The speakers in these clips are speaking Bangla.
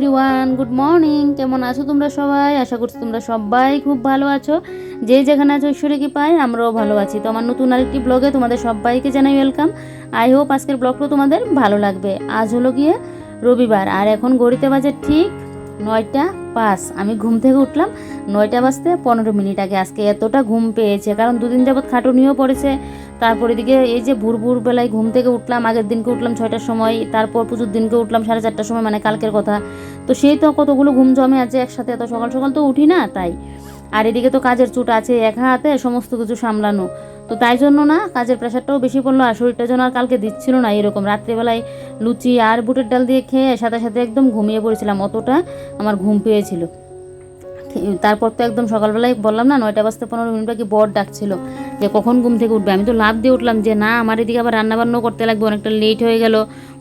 এভরিওয়ান গুড মর্নিং কেমন আছো তোমরা সবাই? আশা করছি তোমরা সবাই খুব ভালো আছো। যে যেখানে আছো ঈশ্বরে কি পাই আমরাও ভালো আছি। তো আমার নতুন আরেকটি ব্লগে তোমাদের সবাইকে জানাই ওয়েলকাম আই হোপ আজকের ব্লগটাও তোমাদের ভালো লাগবে। আজ হলো গিয়ে রবিবার, আর এখন গড়িতে বাজে ঠিক নয়টা পাঁচ। আমি ঘুম থেকে উঠলাম নয়টা বাজতে পনেরো মিনিট আগে। আজকে এতটা ঘুম পেয়েছে, কারণ দুদিন যাবৎ খাটুনিও পড়েছে। তারপর এদিকে এই যে ভোর ভোর বেলায় ঘুম থেকে উঠলাম, আগের দিনকে উঠলাম ছয়টার সময়, তারপর পুজোর দিনকে উঠলাম সাড়ে চারটার সময় মানে কালকের কথা। তো সেই তো কতগুলো ঘুম জমে আছে একসাথে, এত সকাল সকাল তো উঠি না তাই। আর এদিকে তো কাজের চুট আছে এক হাতে, সমস্ত কিছু সামলানো। তো তাই জন্য না কাজের প্রেশারটাও বেশি পড়ল আর শরীরটা যেন আর কালকে দিচ্ছিল না এরকম। রাত্রিবেলায় লুচি আর বুটের ডাল দিয়ে খেয়ে সাথে সাথে একদম ঘুমিয়ে পড়েছিলাম, অতটা আমার ঘুম পেয়েছিল। তারপর তো একদম সকালবেলায় বললাম না, নয়টা বাজতে পনেরো মিনিট বাকি বর ডাকছিল যে কখন ঘুম থেকে উঠবে? আমি তো লাভ দিয়ে উঠলাম যে না, আমার এদিকে আবার রান্নাবান্নাও করতে লাগবে, অনেকটা লেট হয়ে গেল।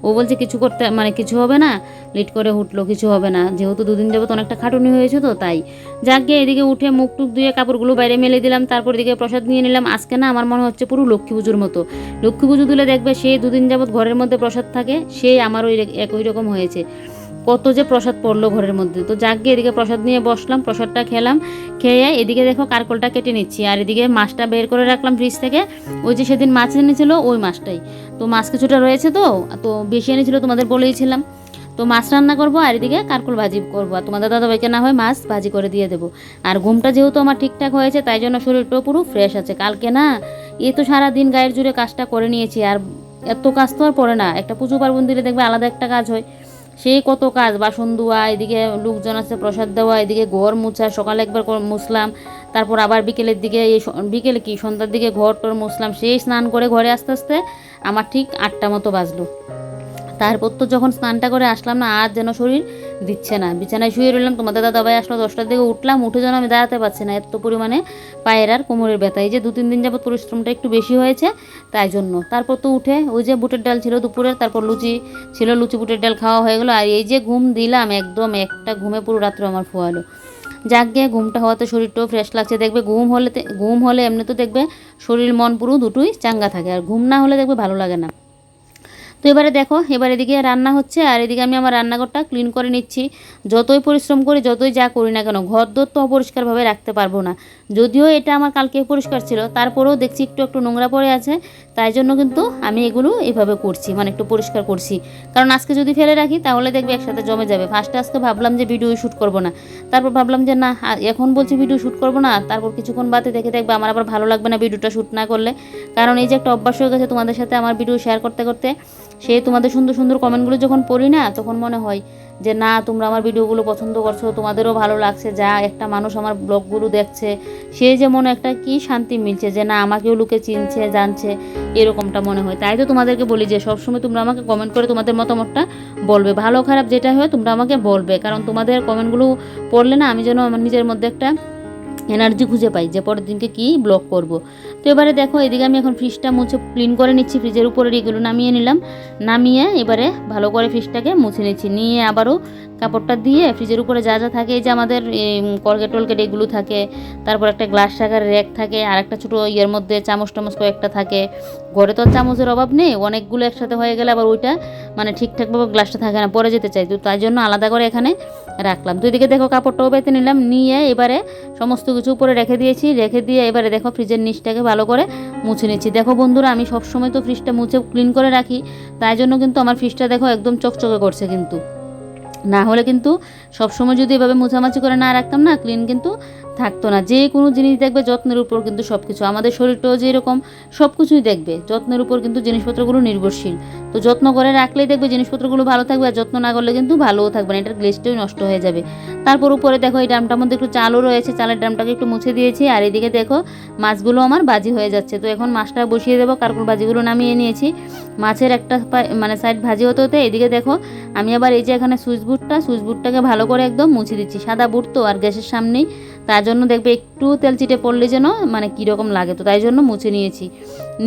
ও বলছে, কিছু করতে মানে কিছু হবে না। লিট করে উঠল, কিছু হবে না। যেহেতু দুদিন যাবত অনেকটা খাটুনি হয়েছে তো, তাই। যাক গিয়ে এদিকে উঠে মুখ টুক ধুয়ে কাপড়গুলো বাইরে মেলে দিলাম, তারপর এদিকে প্রসাদ নিয়ে নিলাম। আজকে না, আমার মনে হচ্ছে পুরো লক্ষ্মী পুজোর মতো। লক্ষ্মী পুজো দিলে দেখবে সে দুদিন যাবত ঘরের মধ্যে প্রসাদ থাকে, সে আমার ওই একই রকম হয়েছে। কত যে প্রসাদ পড়ল ঘরের মধ্যে। তো যাক এদিকে প্রসাদ নিয়ে বসলাম, প্রসাদটা খেলাম, খেয়ে এদিকে দেখো কারকলটা কেটে নিচ্ছি। আর এদিকে মাছটা বের করে রাখলাম ফ্রিজ থেকে। ওই যে সেদিন মাছ এনেছিল, ওই মাছটাই। তো মাছ কিছুটা রয়েছে তো তো বেশি এনেছিল তোমাদের বলেইছিলাম। তো মাছ রান্না করব আর এদিকে কারকুল ভাজি করব। আর তোমাদের দাদাভাইকে না হয় মাছ ভাজি করে দিয়ে দেবো। আর ঘুমটা যেহেতু আমার ঠিকঠাক হয়েছে, তাই জন্য শরীরটাও পুরো ফ্রেশ আছে। কালকে না, এ তো সারাদিন গায়ের জুড়ে কাজটা করে নিয়েছি। আর এত কাজ তো আর পড়ে না। একটা পুজো পার্বণ দিলে দেখবে আলাদা একটা কাজ হয়। সেই কত কাজ, বাসন ধোয়া, এদিকে লোকজন আছে প্রসাদ দেওয়া, এদিকে ঘর মুছা, সকালে একবার মুছলাম, তারপর আবার বিকেলের দিকে এই বিকেলে কি, সন্ধ্যার দিকে ঘর টর মুছলাম সেই স্নান করে ঘরে আস্তে আস্তে আমার ঠিক আটটা মতো বাজলো। তারপর তো যখন স্নানটা করে আসলাম না, আর যেন শরীর দিচ্ছে না। বিছানায় শুয়ে রইলাম, তোমাদের দাদা ভাই আসলো, দশটার দিকে উঠলাম, উঠে যেন আমি দাঁড়াতে পারছি না। এত পরিমাণে পায়ের আর কোমরের ব্যথা। এই যে দু তিন দিন যাবত পরিশ্রমটা একটু বেশি হয়েছে, তাই জন্য। তারপর তো উঠে ওই যে বুটের ডাল ছিল দুপুরের, তারপর লুচি ছিল, লুচি বুটের ডাল খাওয়া হয়ে গেলো। আর এই যে ঘুম দিলাম, একদম একটা ঘুমে পুরো রাত্রে আমার ফোয়ালো। যাক গিয়ে ঘুমটা হওয়াতে শরীরটাও ফ্রেশ লাগছে। দেখবে ঘুম হলে ঘুম হলে এমনি তো দেখবে শরীর মন পুরো দুটোই চাঙ্গা থাকে। আর ঘুম না হলে দেখবে ভালো লাগে না। তো এবারে দেখো, এবার এদিকে রান্না হচ্ছে আর এদিকে আমি আমার রান্নাঘরটা ক্লিন করে নিচ্ছি। যতই পরিশ্রম করি, যতই যা করি না কেন ঘর দোর তো অপরিষ্কারভাবে রাখতে পারব না। যদিও এটা আমার কালকে পরিষ্কার ছিল, তারপরেও দেখছি একটু একটু নোংরা পড়ে আছে, তাই জন্য কিন্তু আমি এগুলো এভাবে করছি মানে একটু পরিষ্কার করছি। কারণ আজকে যদি ফেলে রাখি, তাহলে দেখবে একসাথে জমে যাবে। ফার্স্টে আজকে ভাবলাম যে ভিডিও শ্যুট করব না। তারপর ভাবলাম যে না এখন বলছি ভিডিও শ্যুট করব না, তারপর কিছুক্ষণ বাদে দেখে দেখবে আমার আবার ভালো লাগবে না ভিডিওটা শ্যুট না করলে। কারণ এই যে একটা অভ্যাস হয়ে গেছে তোমাদের সাথে আমার ভিডিও শেয়ার করতে করতে, সে তোমাদের সুন্দর সুন্দর কমেন্টগুলো যখন পড়ি না, তখন মনে হয় যে না, তোমরা আমার ভিডিওগুলো পছন্দ করছ, তোমাদেরও ভালো লাগছে। যা একটা মানুষ আমার ব্লগগুলো দেখছে, সে যে মনে একটা কি শান্তি মিলছে যে না, আমাকেও লোকে চিনছে, জানছে, এরকমটা মনে হয়। তাই তো তোমাদেরকে বলি যে, সবসময় তোমরা আমাকে কমেন্ট করে তোমাদের মতামতটা বলবে। ভালো খারাপ যেটা হয়, তোমরা আমাকে বলবে। কারণ তোমাদের কমেন্টগুলো পড়লে না, আমি যেন আমার নিজের মধ্যে একটা এনার্জি খুঁজে পাই, যে পরের দিনকে কি ব্লগ করব। তো এবারে দেখো, এদিকে আমি এখন ফ্রিজটা মুছে ক্লিন করে নিচ্ছি ফ্রিজের উপরে এগুলো নামিয়ে নিলাম। নামিয়ে এবারে ভালো করে ফ্রিজটাকে মুছে নিচ্ছি। নিয়ে আবারও কাপড়টা দিয়ে ফ্রিজের উপরে যা যা থাকে, এই যে আমাদের কলগেট টলগেট এগুলো থাকে, তারপর একটা গ্লাস রাখার র্যাক থাকে, আর একটা ছোটো ইয়ের মধ্যে চামচ টামচ কয়েকটা থাকে। ঘরে তো চামচের অভাব নেই, অনেকগুলো একসাথে হয়ে গেলে আবার ওইটা মানে ঠিকঠাকভাবে গ্লাসটা থাকে না, পরে যেতে চাই। তো তাই জন্য আলাদা করে এখানে রাখলাম। তো এদিকে দেখো, কাপড়টাও বেঁধে নিলাম, নিয়ে এবারে সমস্ত কিছু উপরে রেখে দিয়েছি, রেখে দিয়ে এবারে দেখো ফ্রিজের নিচটাকে ভালো করে মুছে নিচ্ছি। দেখো বন্ধুরা, আমি সবসময় তো ফ্রিজটা মুছে ক্লিন করে রাখি, তাই জন্য কিন্তু আমার ফ্রিজটা দেখো একদম চকচকে করছে কিন্তু। না হলে কিন্তু সবসময় যদি এভাবে মোছামাছি করে না রাখতাম না ক্লিন কিন্তু থাকতো না। যে কোনো জিনিস দেখবে যত্নের উপর কিন্তু সব কিছু আমাদের শরীরটাও যেরকম সব কিছুই দেখবে। যত্নের উপর কিন্তু জিনিসপত্রগুলো নির্ভরশীল। তো যত্ন করে রাখলেই দেখবে জিনিসপত্রগুলো ভালো থাকবে আর যত্ন না করলে কিন্তু ভালোও থাকবে না। এটার গ্লেসটাই নষ্ট হয়ে যাবে। তারপর উপরে দেখো এই ড্রামটার মধ্যে একটু চালও রয়েছে। চালের ড্রামটাকে একটু মুছে দিয়েছি। আর এদিকে দেখো মাছগুলো আমার বাজি হয়ে যাচ্ছে। তো এখন মাছটা বসিয়ে দেবো। কারকুল ভাজিগুলো নামিয়ে নিয়েছি। মাছের একটা মানে সাইড ভাজি হতে হতে এদিকে দেখো আমি আবার এই যে এখানে সুইচ বুটটা সুইচ বুটটাকে ভালো করে একদম মুছে দিচ্ছি। সাদা বুট তো আর গ্যাসের সামনেই। তার জন্য দেখবে একটু তেল চিটে পড়লে যেন মানে কীরকম লাগে তো, তাই জন্য মুছে নিয়েছি।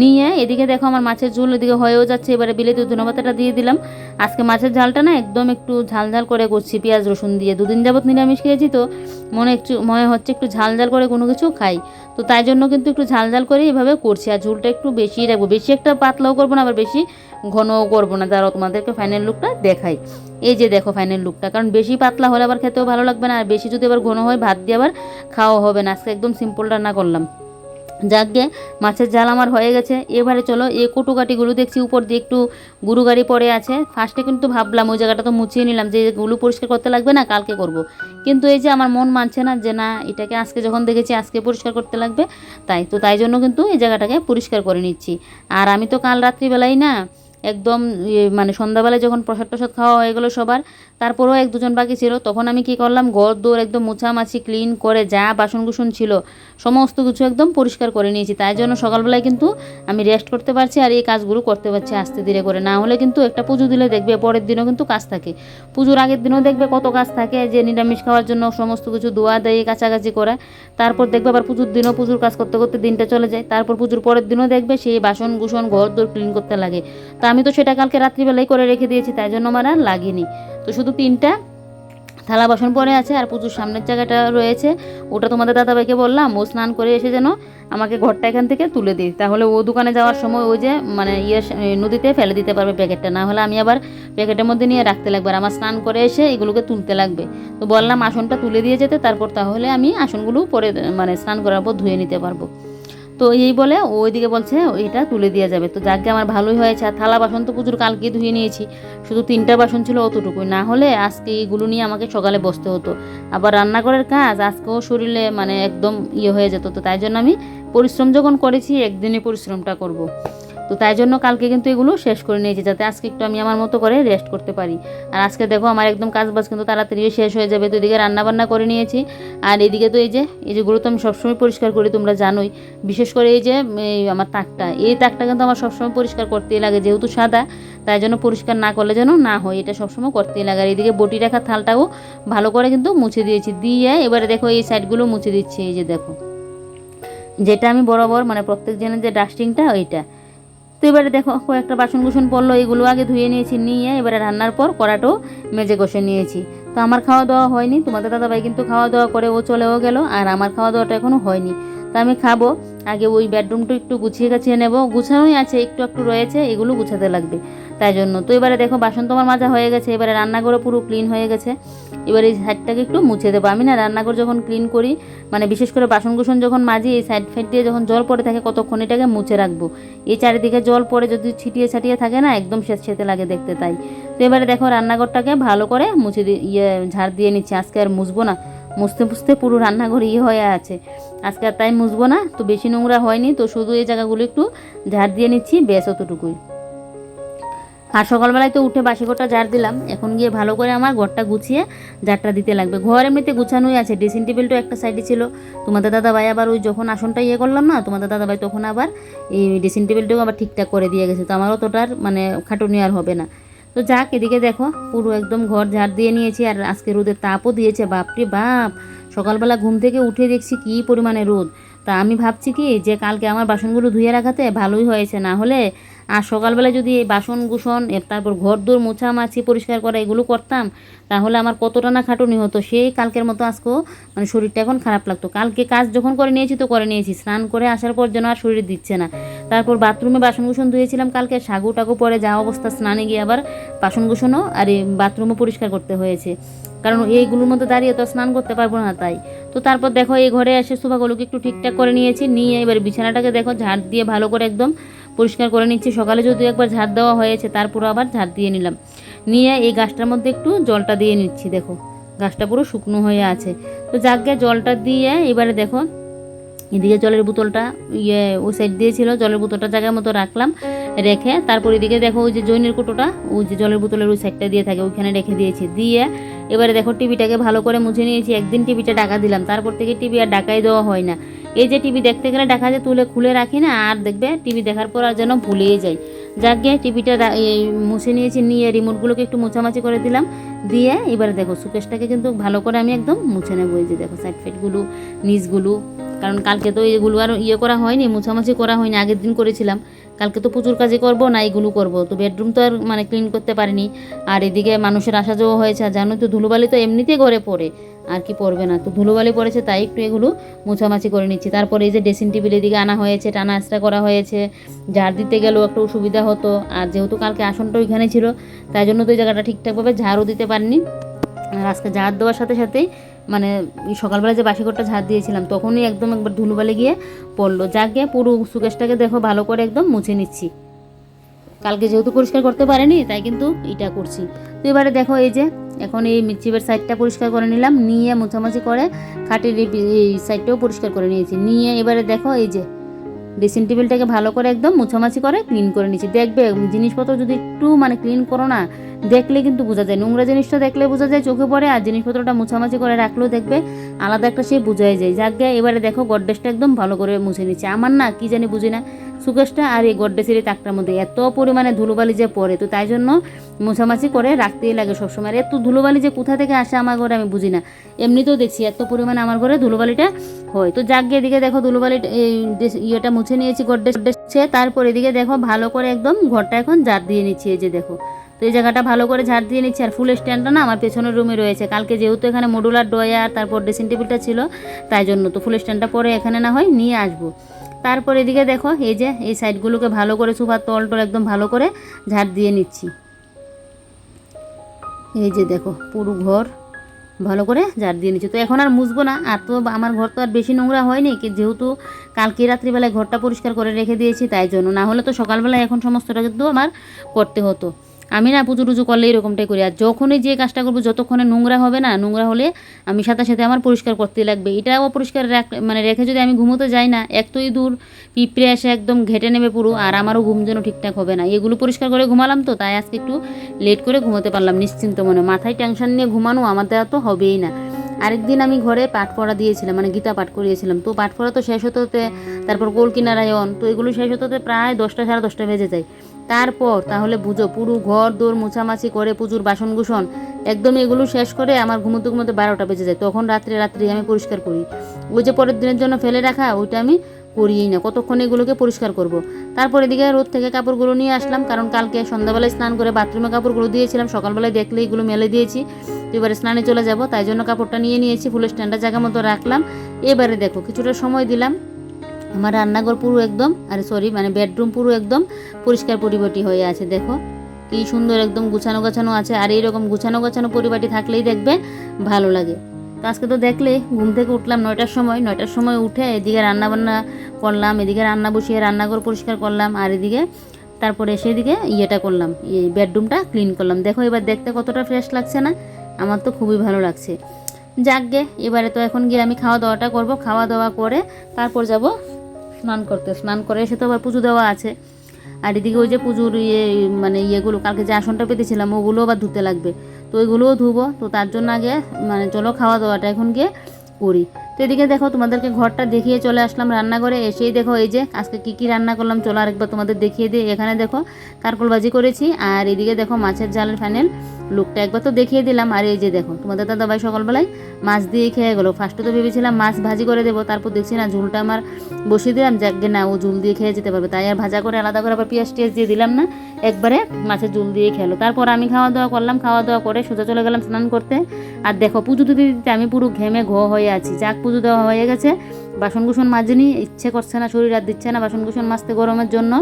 নিয়ে এদিকে দেখো আমার মাছের ঝোল এদিকে হয়েও যাচ্ছে। এবারে বিলেতি ধনেপাতাটা দিয়ে দিলাম। আজকে মাছের ঝালটা না একদম একটু ঝাল ঝাল করে করছি, পেঁয়াজ, রসুন দিয়ে। দুদিন যাবত নিরামিষ খেয়েছি তো, মনে একটু, মনে হচ্ছে একটু ঝাল ঝাল করে কোনো কিছু খাই। তো তাই জন্য কিন্তু একটু ঝাল ঝাল করে এভাবে করছি। আর ঝোলটা একটু বেশি রাখব। বেশি একটা পাতলাও করব না, আবার বেশি ঘনও করব না দাঁড়াও তোমাদেরকে ফাইনাল লুকটা দেখাই। এই যে দেখো ফাইনাল লুকটা কারণ বেশি পাতলা হলে আবার খেতেও ভালো লাগবে না আর বেশি যদি আবার ঘন হয় ভাত দিয়ে আবার খাওয়া হবে না। আজকে একদম সিম্পল রান্না করলাম। যাকে মাছের জাল আমার হয়ে গেছে। এবারে চলো এই কটুকাটিগুলো দেখছি উপর দিয়ে একটু গুরু গাড়ি পড়ে আছে। ফার্স্টে কিন্তু ভাবলাম ওই জায়গাটা তো মুছিয়ে নিলাম যে গুলো পরিষ্কার করতে লাগবে না কালকে করব। কিন্তু এই যে আমার মন মানছে না যে না এটাকে আজকে যখন দেখেছি আজকে পরিষ্কার করতে লাগবে। তাই তো তাই জন্য কিন্তু এই জায়গাটাকে পরিষ্কার করে নিচ্ছি। আর আমি তো কাল রাত্রিবেলাই না একদম ইয়ে মানে সন্ধ্যাবেলায় যখন প্রসাদ টসাদ খাওয়া হয়ে গেলো সবার তারপরেও এক দুজন বাকি ছিল। তখন আমি কি করলাম? ঘর দৌড় একদম মোছামাছি ক্লিন করে যা বাসন কুসন ছিল, সমস্ত কিছু একদম পরিষ্কার করে নিয়েছি। তাই জন্য সকালবেলায় কিন্তু আমি রেস্ট করতে পারছি আর এই কাজগুলো করতে পারছি আস্তে ধীরে করে। না হলে কিন্তু একটা পুজো দিলে দেখবে পরের দিনও কিন্তু কাজ থাকে। পুজোর আগের দিনও দেখবে কত কাজ থাকে যে নিরামিষ খাওয়ার জন্য সমস্ত কিছু দোয়া দেয় কাছাকাছি করে। তারপর দেখবে আবার পুজোর দিনও পুজোর কাজ করতে করতে দিনটা চলে যায়। তারপর পুজোর পরের দিনও দেখবে সেই বাসন কুসন ঘর দৌড় ক্লিন করতে লাগে। তা আমি তো সেটা কালকে রাত্রিবেলায় করে রেখে দিয়েছি, তাই জন্য আমার আর লাগেনি। তো শুধু তিনটা থালা বাসন পরে আছে আর পুজোর সামনের জায়গাটা রয়েছে। ওটা তোমাদের দাদাভাইকে বললাম, ও স্নান করে এসে যেন আমাকে ঘরটা এখান থেকে তুলে দিই তাহলে ও দোকানে যাওয়ার সময় ওই যে মানে ইয়ে নদীতে ফেলে দিতে পারবে প্যাকেটটা। না হলে আমি আবার প্যাকেটের মধ্যে নিয়ে রাখতে লাগবে আর আমার স্নান করে এসে এগুলোকে তুলতে লাগবে। তো বললাম আসনটা তুলে দিয়ে যেতে, তারপর তাহলে আমি আসনগুলো পরে মানে স্নান করার পর ধুয়ে নিতে পারব। তো এই বলে ওইদিকে বলছে এটা তুলে দেওয়া যাবে। তো যাকে আমার ভালোই হয়েছে, আর থালা বাসন তো পুজোর কালকে ধুয়ে নিয়েছি। শুধু তিনটা বাসন ছিল অতটুকুই। না হলে আজকে এইগুলো নিয়ে আমাকে সকালে বসতে হতো। আবার রান্নাঘরের কাজ, আজকেও শরীরে মানে একদম ইয়ে হয়ে যেত। তো তাই জন্য আমি পরিশ্রম যখন করেছি একদিনই পরিশ্রমটা করব। তো তাই জন্য কালকে কিন্তু এগুলো শেষ করে নিয়েছি, যাতে আজকে একটু আমি আমার মতো করে রেস্ট করতে পারি। আর আজকে দেখো আমার একদম কাজ বাজ কিন্তু তাড়াতাড়ি শেষ হয়ে যাবে, তো এদিকে রান্নাবান্না করে নিয়েছি। আর এদিকে তো এই যে, এই যেগুলো তো আমি সবসময় পরিষ্কার করি, তোমরা জানোই। বিশেষ করে এই যে, এই আমার তাকটা, এই তাকটা কিন্তু আমার সবসময় পরিষ্কার করতেই লাগে, যেহেতু সাদা, তাই জন্য পরিষ্কার না করলে যেন না হয়, এটা সবসময় করতেই লাগে। আর এদিকে বটি রাখা থালটাও ভালো করে কিন্তু মুছে দিয়েছি, দিয়ে এবারে দেখো এই সাইডগুলো মুছে দিচ্ছি, এই যে দেখো। যেটা আমি বরাবর মানে প্রত্যেক দিনের যে ডাস্টিংটা ওইটা। তো এবারে দেখো, কয়েকটা বাসন কুসন পড়ল, এগুলো আগে ধুয়ে নিয়েছি, নিয়ে এবারে রান্নার পর কড়াটাও মেজে কষে নিয়েছি। তো আমার খাওয়া দাওয়া হয়নি, তোমাদের দাদাভাই কিন্তু খাওয়া দাওয়া করে ও চলেও গেল, আর আমার খাওয়া দাওয়াটা এখনও হয়নি। তো আমি খাব, আগে ওই বেডরুমটা একটু গুছিয়ে গাছিয়ে নেব, গুছানোই আছে, একটু একটু রয়েছে, এগুলো গুছাতে লাগবে। তাই জন্য। তো এবারে দেখো, বাসন তোমার মাজা হয়ে গেছে। এবারে রান্নাঘরও পুরো ক্লিন হয়ে গেছে। এবারে এই সাইডটাকে একটু মুছে দেবো। আমি না রান্নাঘর যখন ক্লিন করি মানে বিশেষ করে বাসন কুসন যখন মাজি, এই সাইড ফাইড দিয়ে যখন জল পড়ে থাকে কতক্ষণ এটাকে মুছে রাখব। এই চারিদিকে জল পড়ে যদি ছিটিয়ে ছাটিয়ে থাকে না, একদম শেষ ছেতে লাগে দেখতে তাই। তো এবারে দেখো, রান্নাঘরটাকে ভালো করে মুছে দিয়ে ইয়ে ঝাড় দিয়ে নিচ্ছি। আজকে আর মুছবো না। মুছতে মুছতে পুরো রান্নাঘর ইয়ে হয়ে আছে। আজকে আর তাই মুছবো না। তো বেশি নোংরা হয়নি। তো শুধু এই জায়গাগুলো একটু ঝাড় দিয়ে নিচ্ছি। বেশ অতটুকুই। আর সকালবেলায় তো উঠে বাসি ঘরটা ঝাড় দিলাম। এখন গিয়ে ভালো করে আমার ঘরটা গুছিয়ে ঝাড়টা দিতে লাগবে। ঘর এমনিতে গুছানোই আছে ড্রেসিং টেবিলটাও একটা সাইডে ছিল। তোমাদের দাদা ভাই আবার ওই যখন আসনটা ইয়ে করলাম না, তোমাদের দাদা ভাই তখন আবার এই ড্রেসিং টেবিলটাও আবার ঠিকঠাক করে দিয়ে গেছে। তো আমার অতটার মানে খাটুনি আর হবে না। তো যাক, এদিকে দেখো, পুরো একদম ঘর ঝাড় দিয়ে নিয়েছি। আর আজকে রোদের তাপও দিয়েছে বাপরে বাপ! সকালবেলা ঘুম থেকে উঠে দেখছি কী পরিমাণে রোদ। তা আমি ভাবছি কি, যে কালকে আমার বাসনগুলো ধুয়ে রাখাতে ভালোই হয়েছে, না হলে আর সকালবেলা যদি এই বাসন কুসন তারপর ঘর দোর মোছামাছি পরিষ্কার করা এগুলো করতাম, তাহলে আমার কতটা না খাটুনি হতো। সেই কালকের মতো আজকেও মানে শরীরটা এখন খারাপ লাগতো। কালকে কাজ যখন করে নিয়েছি তো করে নিয়েছি। স্নান করে আসার পর যেন আর শরীর দিচ্ছে না। তারপর বাথরুমে বাসন কুসন ধুয়েছিলাম কালকে, সাগু টাগু পরে যা অবস্থা, স্নানে গিয়ে আবার বাসন কুসনও আর এই বাথরুমও পরিষ্কার করতে হয়েছে। কারণ এইগুলোর মধ্যে দাঁড়িয়ে তো স্নান করতে পারব না তাই। তো তারপর দেখো এই ঘরে এসে সোফাগুলোকে একটু ঠিকঠাক করে নিয়েছি। নিয়ে এবার বিছানাটাকে দেখো ঝাড় দিয়ে ভালো করে একদম পরিষ্কার করে নিচ্ছি। সকালে যদি একবার ঝাড় দেওয়া হয়েছে তারপর আবার ঝাড় দিয়ে নিলাম। নিয়ে এই গাছটার মধ্যে একটু জলটা দিয়ে নিচ্ছি, দেখো। গাছটা পুরো শুকনো হয়ে আছে। তো যাকে জলটা দিয়ে এবারে দেখো, এদিকে জলের বোতলটা ইয়ে ওই সাইড দিয়েছিল জলের বোতলটা জায়গার মতো রাখলাম, রেখে তারপর এদিকে দেখো ওই যে জৈনের কুটোটা, ওই যে জলের বোতলের ওই সাইডটা দিয়ে থাকে, ওইখানে রেখে দিয়েছি। দিয়ে এবারে দেখো টিভিটাকে ভালো করে মুছে নিয়েছি, একদিন টিভিটা ডাকা দিলাম, তারপর থেকে টিভি আর ডাকাই দেওয়া হয় না। এই যে টিভি দেখতে গেলে ডাকা যায় তুলে খুলে রাখি না, আর দেখবে টিভি দেখার পর আর যেন ভুলেই যাই। যাক গিয়ে টিভিটা মুছে নিয়েছি, নিয়ে রিমোটগুলোকে একটু মোছামাছি করে দিলাম, দিয়ে এবারে দেখো সুকেশটাকে কিন্তু ভালো করে আমি একদম মুছে নেব। এই যে দেখো সাইড ফাইডগুলো নিচগুলো কারণ কালকে তো এগুলো আর ইয়ে করা হয়নি, মুছামুছি করা হয়নি, আগের দিন করেছিলাম। কালকে তো প্রচুর কাজই করব, না এইগুলো করব। তো বেডরুম তো আর মানে ক্লিন করতে পারিনি। আর এদিকে মানুষের আসা যাওয়া হয়েছে জানো তো ধুলোবালি তো এমনিতেই ঘরে পড়ে, আর কি পড়বে না। তো ধুলোবালি পড়েছে, তাই একটু এগুলো মোছামাছি করে নিচ্ছি। তারপরে এই যে ড্রেসিং টেবিল এদিকে আনা হয়েছে, টানা আঁচড়া করা হয়েছে। ঝাড় দিতে গেলেও একটু সুবিধা হতো, আর যেহেতু কালকে আসনটা ওইখানে ছিল, তাই জন্য তো ওই জায়গাটা ঠিকঠাকভাবে ঝাড়ও দিতে পারিনি। আজকে ঝাড় দেওয়ার সাথে সাথেই মানে সকালবেলা যে বাসি ঘরটা ঝাড় দিয়েছিলাম, তখনই একদম একবার ধুলোবালি গিয়ে পড়ল। যাকে পুরো সুকেশটাকে দেখো ভালো করে একদম মুছে নিচ্ছি। কালকে যেহেতু পরিষ্কার করতে পারেনি, তাই কিন্তু এটা করছি। তো এবারে দেখো এই যে, এখন এই মিচিবের সাইডটা পরিষ্কার করে নিলাম, নিয়ে মোছামাছি করে খাটের এই সাইডটাও পরিষ্কার করে নিয়েছি। নিয়ে এবারে দেখো এই যে ড্রেসিং টেবিলটাকে ভালো করে একদম মুছামাছি করে ক্লিন করে নিচ্ছি দেখবে জিনিসপত্র যদি একটু মানে ক্লিন করো না, দেখলে কিন্তু বোঝা যায়। নোংরা জিনিসটা দেখলে বোঝা যায় চোখে পড়ে, আর জিনিসপত্রটা মোছামাছি করে রাখলেও দেখবে আলাদা একটা সে বোঝাই যায়। যাক এবারে দেখো গড্ডেসটা একদম ভালো করে মুছে নিচ্ছে আমার না, কি জানি বুঝি না সুকেশটা আর এই গড্ডেসের তাকটার মধ্যে এত পরিমাণে ধুলোবালি যে পড়ে, তো তাই জন্য মোছামাছি করে রাখতেই লাগে সবসময়। এত ধুলোবালি যে কোথা থেকে আসে আমার ঘরে আমি বুঝি না। এমনিতেও দেখছি এত পরিমাণে আমার ঘরে ধুলোবালিটা হয়। তো যাক গিয়ে এদিকে দেখো ধুলোবালি, এই ইয়েটা মুছে নিয়েছি গড্ডেস তারপর এদিকে দেখো ভালো করে একদম ঘরটা এখন ঝাড় দিয়ে নিচ্ছি, এই যে দেখো। তো এই জায়গাটা ভালো করে ঝাড় দিয়ে নিচ্ছি। আর ফুল স্ট্যান্ডটা না আমার পেছনের রুমে রয়েছে। কালকে যেহেতু এখানে মডুলার ডয়ার তারপর ড্রেসিং টেবিলটা ছিল, তাই জন্য। তো ফুল স্ট্যান্ডটা পরে এখানে না হয় নিয়ে আসব। তারপর এদিকে দেখো, এই যে, এই সাইডগুলোকে ভালো করে সুপার তল টল একদম ভালো করে ঝাড় দিয়ে নিচ্ছি। এই যে দেখো, পুরো ঘর ভালো করে ঝাড় দিয়ে নিচ্ছি। তো এখন আর মুছবো না, আর তো আমার ঘর তো আর বেশি নোংরা হয়নি, কি যেহেতু কালকে রাত্রিবেলায় ঘরটা পরিষ্কার করে রেখে দিয়েছি, তাই জন্য। না হলে তো সকালবেলায় এখন সমস্তটা কিন্তু আমার করতে হতো। আমি না পুজো টুজো করলে এরকমটাই করি। আর যখনই যে কাজটা করব, যতক্ষণে নোংরা হবে না, নোংরা হলে আমি সাথে সাথে আমার পরিষ্কার করতে লাগবে। এটা অপরিষ্কার রাখ মানে রেখে যদি আমি ঘুমোতে যাই না এতই দূর পিঁপড়ে এসে একদম ঘেটে নেবে পুরো, আর আমারও ঘুম যেন ঠিকঠাক হবে না। এগুলো পরিষ্কার করে ঘুমালাম তো, তাই আজকে একটু লেট করে ঘুমোতে পারলাম নিশ্চিন্ত মনে। মাথায় টেনশন নিয়ে ঘুমানো আমার তো হবেই না। আরেকদিন আমি ঘরে পাঠ পড়া দিয়েছিলাম মানে গীতা পাঠ করিয়েছিলাম। তো পাঠ পড়া তো শেষ হতে হতে, তারপর কলকি নারায়ণ তো এগুলো শেষ হতে হতে প্রায় দশটা, সাড়ে দশটা বেজে যায়। তারপর তাহলে বুঝো, পুরো ঘর দৌড় মোছামাছি করে প্রচুর বাসন কুসন একদম এগুলো শেষ করে আমার ঘুমোতে ঘুমোতে বারোটা বেজে যায়। তখন রাত্রে রাত্রে আমি পরিষ্কার করি। ওই যে পরের দিনের জন্য ফেলে রাখা, ওইটা আমি করিই না। কতক্ষণ এগুলোকে পরিষ্কার করব। তারপর এদিকে রোদ থেকে কাপড়গুলো নিয়ে আসলাম, কারণ কালকে সন্ধ্যাবেলায় স্নান করে বাথরুমে কাপড়গুলো দিয়েছিলাম। সকালবেলায় দেখলে এগুলো মেলে দিয়েছি। এবারে স্নানে চলে যাব, তাই জন্য কাপড়টা নিয়ে নিয়েছি, ফুলের স্ট্যান্ডটা জায়গা মতো রাখলাম। এবারে দেখো, কিছুটা সময় দিলাম। আমার রান্নাঘর পুরো একদম, আরে সরি মানে বেডরুম পুরো একদম পরিষ্কার পরিপাটি হয়ে আছে, দেখো। কি সুন্দর একদম গুছানো গাছানো আছে, আর এইরকম গুছানো গাছানো পরিপাটি থাকলেই দেখবে ভালো লাগে। তো আজকে তো দেখলে, ঘুম থেকে উঠলাম নয়টার সময় নয়টার সময় উঠে এদিকে রান্না বান্না করলাম, এদিকে রান্না বসিয়ে রান্নাঘর পরিষ্কার করলাম, আর এদিকে তারপরে সেদিকে ইয়েটা করলাম, এই বেডরুমটা ক্লিন করলাম। দেখো এবার দেখতে কতটা ফ্রেশ লাগছে না? আমার তো খুবই ভালো লাগছে। যাক গে, এবারে তো এখন গিয়ে আমি খাওয়া দাওয়াটা করব। খাওয়া দাওয়া করে তারপর যাব স্নান করতে, স্নান করে এসে তো আবার পুজো দেওয়া আছে। আর এদিকে ওই যে পুজোর ইয়ে মানে ইয়েগুলো, কালকে যে আসনটা পেতেছিলাম, ওগুলো আবার ধুতে লাগবে। তো ওইগুলোও ধুবো, তো তার জন্য আগে মানে চলো খাওয়া দাওয়াটা এখন গিয়ে করি। তো এদিকে দেখো, তোমাদেরকে ঘরটা দেখিয়ে চলে আসলাম রান্নাঘরে। এসেই দেখো এই যে, আজকে কী কী রান্না করলাম, চলো আরেকবার তোমাদের দেখিয়ে দিই। এখানে দেখো, কারকলবাজি করেছি, আর এদিকে দেখো মাছের জালের ফাইনাল লুকটা একবার তো দেখিয়ে দিলাম, আর এই যে দেখো, তোমাদের দাদা ভাই সকালবেলায় মাছ দিয়ে খেয়ে গেলো। ফার্স্টে তো ভেবেছিলাম মাছ ভাজি করে দেবো, তারপর দেখছি না ঝুলটা আমার বসিয়ে দিলাম, যাকে না, ও ঝুল দিয়ে খেয়ে যেতে পারবে। তাই আর ভাজা করে আলাদা করে আবার পেঁয়াজ টিয়াজ দিয়ে দিলাম না। একবারে মাছের জুল দিয়ে খেলো। তারপর আমি খাওয়া দাওয়া করলাম খাওয়া দাওয়া করে সোজা চলে গেলাম স্নান করতে। আর দেখো, পুজো দিতে দিতে আমি পুরো ঘেমে ঘ হয়ে আছি। চাক পুজো দেওয়া হয়ে গেছে। বাসন কুসন মাজনি, ইচ্ছে করছে না, শরীর আর দিচ্ছে না বাসন কুসন মাজতে গরমের জন্য।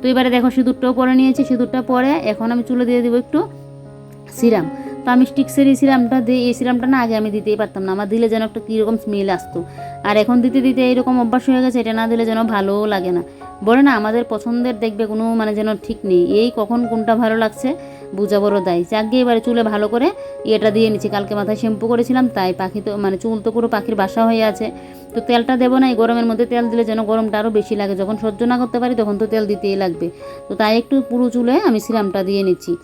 তো এবারে দেখো, সিঁদুরটাও পরে নিয়েছি, সিঁদুরটা পরে এখন আমি চুলে দিয়ে দেবো একটু সিরাম। তো আমি স্টিক্সের এই সিরামটা দিই এই সিরামটা না আগে আমি দিতেই পারতাম না। আমার দিলে যেন একটা কীরকম স্মেল আসতো। আর এখন দিতে দিতে এইরকম অভ্যাস হয়ে গেছে, এটা না দিলে যেন ভালোও লাগে না। বলে না, আমাদের পছন্দের দেখবে কোনো মানে যেন ঠিক নেই। এই কখন কোনটা ভালো লাগছে বুঝা দায়। যাক গিয়ে এবারে চুলে ভালো করে এটা দিয়ে নিচ্ছি। কালকে মাথায় শ্যাম্পু করেছিলাম, তাই পাখি তো মানে চুল তো পুরো পাখির বাসা হয়ে আছে। তো তেলটা দেবো না, এই গরমের মধ্যে তেল দিলে যেন গরমটা আরও বেশি লাগে। যখন সহ্য না করতে পারি, তখন তো তেল দিতেই লাগবে। তো তাই একটু পুরো চুলে আমি সিরামটা দিয়ে নিচ্ছি।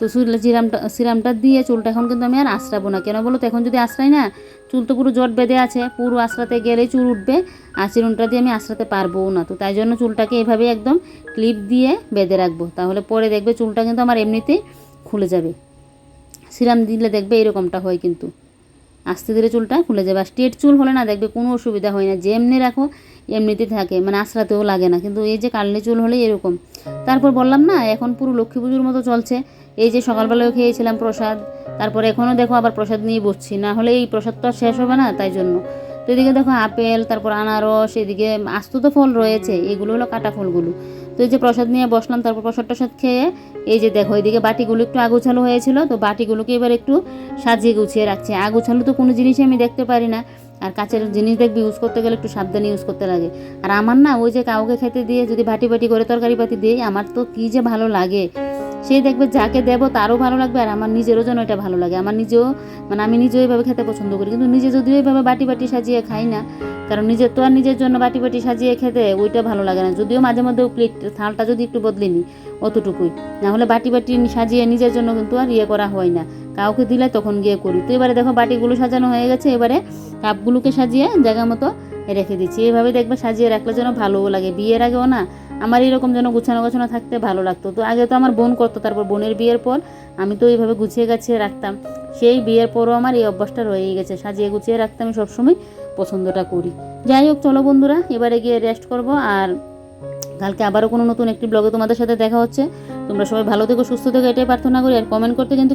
তো চুলে সিরামটা সিরামটা দিয়ে চুলটা এখন কিন্তু আমি আর আশ্রাবো না। কেন বলো তো? এখন যদি আশ্রাই না, চুল তো পুরো জট বেঁধে আছে। পুরো আশ্রাতে গেলেই চুল উঠবে আর চিরুনটা দিয়ে আমি আশ্রাতে পারব না। তো তাই জন্য চুলটাকে এভাবে একদম ক্লিপ দিয়ে বেঁধে রাখব। তাহলে পরে দেখবে চুলটা কিন্তু আমার এমনিতেই খুলে যাবে। সিরাম দিলে দেখবে এরকমটা হয় কিন্তু। আস্তে ধীরে চুলটা খুলে যাবে। আর স্ট্রেট চুল হলে না দেখবে কোনো অসুবিধা হয় না। যেমনি রাখো এমনিতে থাকে। মানে আশ্রাতেও লাগে না। কিন্তু এই যে কালনি চুল হলে এরকম। তারপর বললাম না, এখন পুরো লক্ষ্মী পুজোর মতো চলছে। এই যে সকালবেলাও খেয়েছিলাম প্রসাদ, তারপরে এখনও দেখো আবার প্রসাদ নিয়ে বসছি, না হলে এই প্রসাদ তো আর শেষ হবে না তাই জন্য। তো এদিকে দেখো আপেল, তারপর আনারস, এদিকে আস্ত তো ফল রয়েছে, এগুলো হলো কাটা ফলগুলো। তো এই যে প্রসাদ নিয়ে বসলাম, তারপর প্রসাদ টসাদ খেয়ে এই যে দেখো এদিকে বাটিগুলো একটু আগুছালো হয়েছিল, তো বাটিগুলোকে এবার একটু সাজিয়ে গুছিয়ে রাখছে। আগুছালো তো কোনো জিনিসই আমি দেখতে পারি না, আর কাছের জিনিস দেখবি ইউজ করতে গেলে একটু সাবধানে ইউজ করতে লাগে। আর আমার না ওই যে কাউকে খেতে দিয়ে যদি বাটি বাটি করে তরকারি পাতি দিই, আমার তো কী যে ভালো লাগে। সেই দেখবে যাকে দেবো তারও ভালো লাগবে আর আমার নিজেরও যেন এটা ভালো লাগে। আমার নিজেও মানে আমি নিজেও এইভাবে খেতে পছন্দ করি। কিন্তু নিজে যদিও এইভাবে বাটি বাটি সাজিয়ে খাই না, কারণ নিজের তো আর নিজের জন্য বাটি বাটি সাজিয়ে খেতে ওইটা ভালো লাগে না। যদিও মাঝে মধ্যে প্লেট থালটা যদি একটু বদলে নিই, অতটুকুই। না হলে বাটি বাটি সাজিয়ে নিজের জন্য কিন্তু আর ইয়ে করা হয় না। কাউকে দিলে তখন গিয়ে করি। তো এবারে দেখো বাটিগুলো সাজানো হয়ে গেছে, এবারে কাপগুলোকে সাজিয়ে জায়গা মতো রেখে দিচ্ছি। এইভাবে দেখবে সাজিয়ে রাখলে যেন ভালোও লাগে। বিয়ের আগেও না আমার এরকম যেন গুছানো গোছানো থাকতে ভালো লাগতো। তো আগে তো আমার বোন করতো, তারপর বোনের বিয়ের পর আমি তো এইভাবে গুছিয়ে গাছিয়ে রাখতাম। সেই বিয়ের পরও আমার এই অভ্যাসটা রয়েই গেছে, সাজিয়ে গুছিয়ে রাখতে আমি সবসময় পছন্দটা করি। যাই হোক, চলো বন্ধুরা, এবারে গিয়ে রেস্ট করব আর কালকে আবারও কোনো নতুন একটি ব্লগে তোমাদের সাথে দেখা হচ্ছে। তোমরা সবাই ভালো থেকো, সুস্থ থেকো, এটাই প্রার্থনা করি। আর কমেন্ট করতে কিন্তু